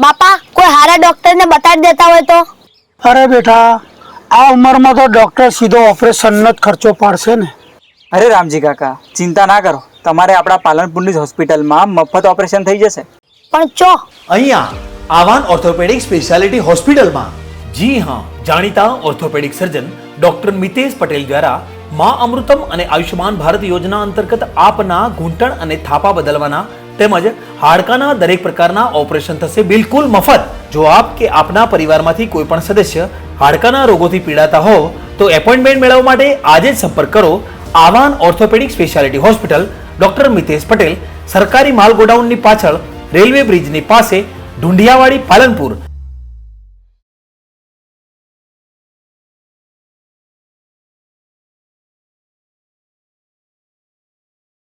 બાપા કોઈ હારા ડોક્ટરને બતાવી દેતા હોય તો? અરે બેટા આ ઉંમરમાં તો ડોક્ટર સીધો ઓપરેશનનો જ ખર્ચો પાડશે ને. અરે રામજી કાકા ચિંતા ના કરો. તમારે આપણા પાલનપુરની જ હોસ્પિટલમાં મફત ઓપરેશન થઈ જશે. પણ ચો? અહીંયા આવાન ઓર્થોપેડિક સ્પેશિયાલિટી હોસ્પિટલમાં. જી હા જાણીતા orthopaedic surgeon doctor Mitesh Patel દ્વારા મા અમૃતમ અને આયુષ્યમાન ભારત યોજના અંતર્ગત આપના ઘૂંટણ અને થાપા બદલવાના તેમજ હાડકાના દરેક પ્રકારના ઓપરેશન થશે. બિલકુલ મફત. જો આપ કે આપના પરિવારમાંથી કોઈ પણ સદસ્ય હાડકાના રોગોથી પીડાતા હો, તો એપોઇન્ટમેન્ટ મેળવવા માટે આજે જ સંપર્ક કરો. Aavan orthopaedic speciality hospital, doctor Mitesh Patel, સરકારી માલ ગોડાઉનની પાછળ રેલવે બ્રિજની પાસે, ઢુંઢિયાવાડી પાલનપુર.